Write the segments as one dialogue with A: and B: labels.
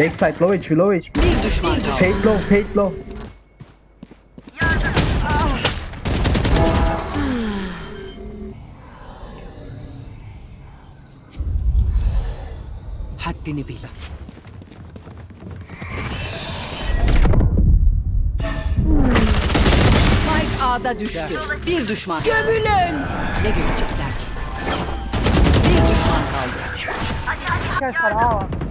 A: Backside low HP low HP.
B: Bir düşman kaldı.
A: Fade low fade low.
B: Haddini bil. Spike A'da düştü. Bir düşman. Gömülün. Ne görecekler ki? Bir düşman kaldı.
C: Arkadaşlar A var.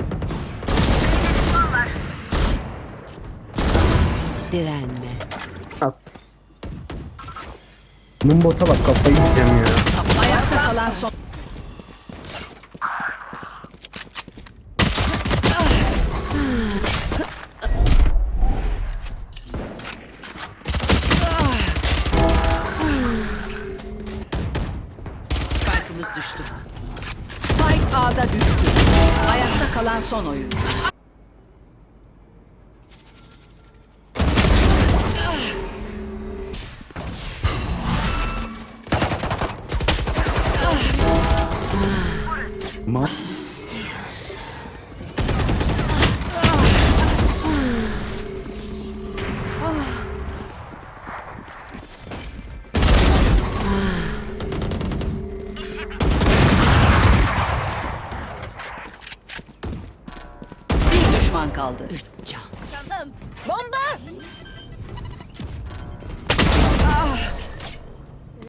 B: Direnme.
A: At. Mumbot'a bak kafayı yiyeceğim ya.
B: Ayakta kalan son. Spike'ımız düştü. Spike A'da düştü. Ayakta kalan son oyun.
A: Ma
B: Bir düşman kaldı. Üç can.
D: Bomba!